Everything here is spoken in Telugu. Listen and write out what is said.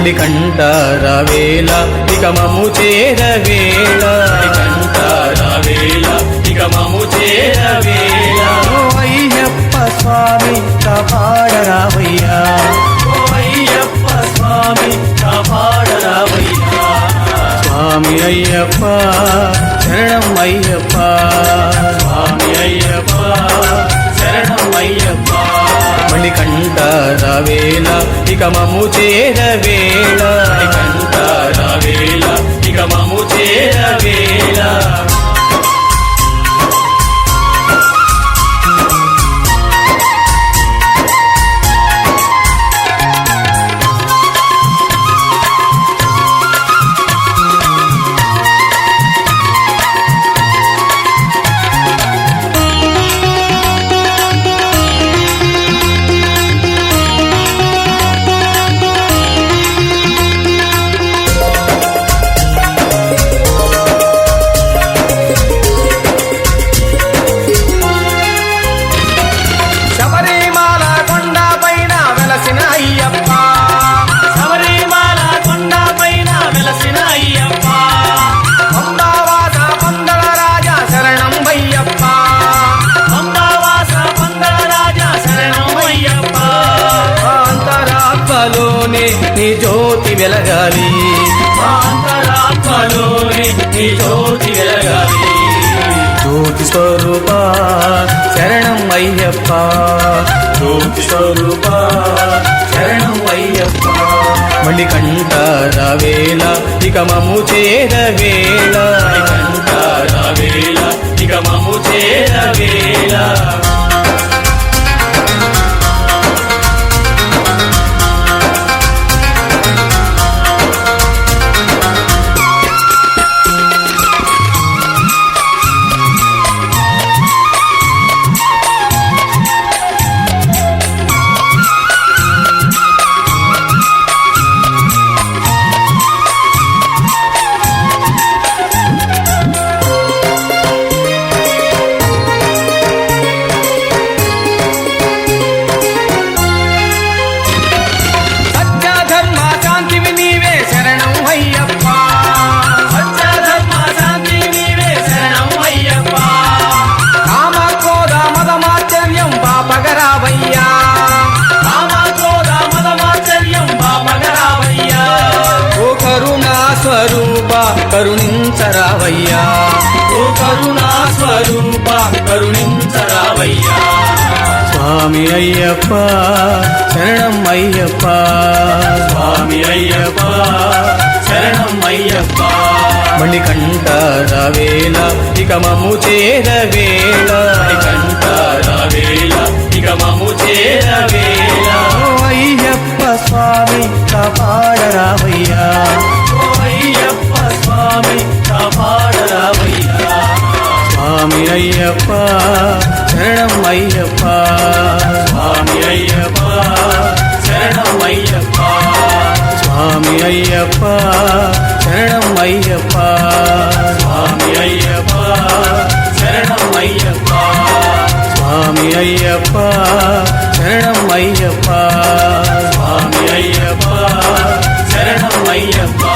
మణికంఠార వేళ ఇక మము చేరవేళ. కంటార వేళ ఇక మము చేరవేళ. అయ్యప్ప స్వామి కాపాడరావయ్యా. అయ్యప్ప స్వామి కాపాడరావయ్యా. స్వామి అయ్యప్ప శరణం అయ్యప్ప. ఇక మమ్ము చేరవేళ. అంతరాత్మలోనే నీ జ్యోతి వెలగాలి. అంతరాత్మలోని నీ జ్యోతి వెలగాలి. జ్యోతి స్వరూప శరణం అయ్యప్ప. జ్యోతి స్వరూప శరణం అయ్యప్ప. వేళ ఇక మము చేరవేళ. కంటార వేళ ఇక మము చేరవేళ. సత్య కరుణించరావయ్యా. ఓ కరుణా స్వరూప కరుణించరావయ్యా. స్వామి అయ్యప్ప శరణం అయ్యప్ప. స్వామి అయ్యప్ప శరణం అయ్యప్ప. మణికంఠార వేళ ఇక మము చేరవేళ. కంటార వేళ ఇక మము చేరవేళ. சுவாமி ஐயப்பா சரணம் ஐயப்பா. சுவாமி ஐயப்பா சரணம் ஐயப்பா. சுவாமி ஐயப்பா சரணம் ஐயப்பா. சுவாமி ஐயப்பா சரணம் ஐயப்பா.